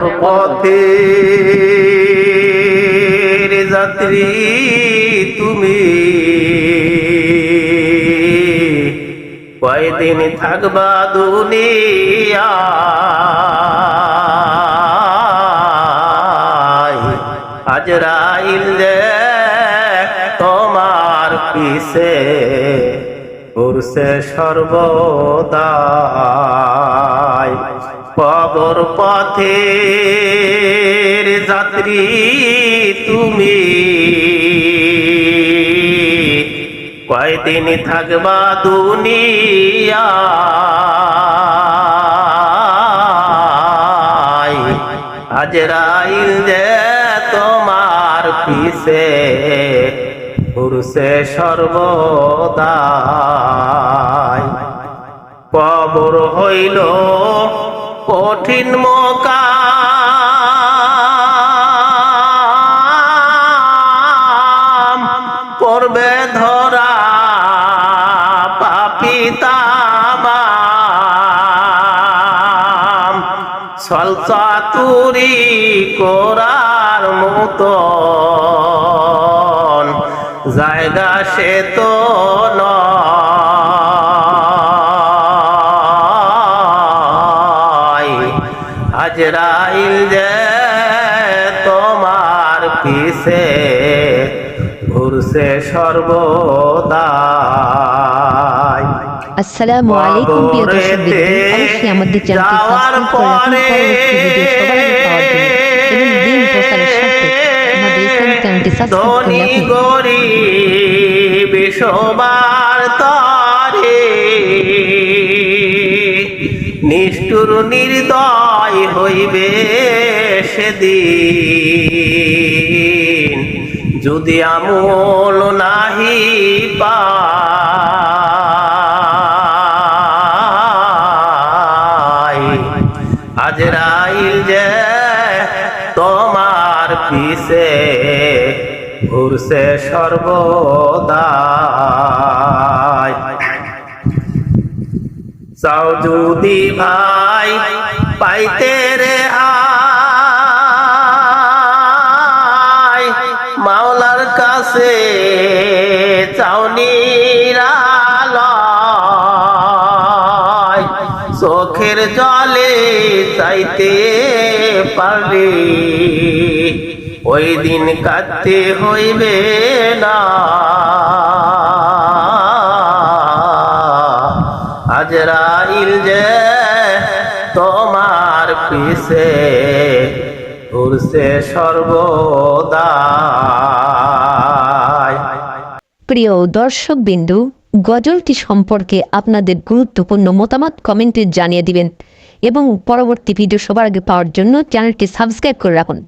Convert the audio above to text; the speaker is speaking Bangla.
পথের যাত্রী তুমি। কয়দিন থাকবা দুনিয়া। আজরাইল তোমার পিছে উড়ছে সর্বদাই। কবর পথের যাত্রী তুমি। কয়দিন থাকবা দুনিয়া। আজরাইল যে তোমার পিছে, পুরুষে সর্বদাই। কবর হইল কঠিন মোকাম পড়বে ধরা পাপিতাম সলসাতুরি করার মতন জায়গা সে তো নয়। আজরাইল যে তোমার পিছে ঘুরছে সর্বদাই আসসালামু আলাইকুম প্রিয় দর্শক। অবশ্যই আমাদের চ্যানেলটি সবার পাওয়ার জন্য এবং দিন প্রচারের স্বার্থে আমাদের ইসলামিক চ্যানেলটি সাবস্ক্রাইব করে রাখুন নিষ্ঠুর নির্দয় হইবে সেদিন। যদি আমল নাহি পাই আজরাইল যে তোমার পিছে ঘুরছে সর্বদাই চাও যদি ভাই পাইতে রে আয়। মাওলার কাছে চাউনিরালয় চোখের জলে চাইতে পারবে, ওই দিন কাঁদতে হইবে না। আজরাইল যে তোমার পিছে ঘুরছে সর্বদাই। প্রিয় দর্শক বিন্দু গজলটি সম্পর্কে আপনাদের গুরুত্বপূর্ণ মতামত কমেন্টে জানিয়ে দিবেন এবং পরবর্তী ভিডিও সবার আগে পাওয়ার জন্য চ্যানেলটি সাবস্ক্রাইব করে রাখুন।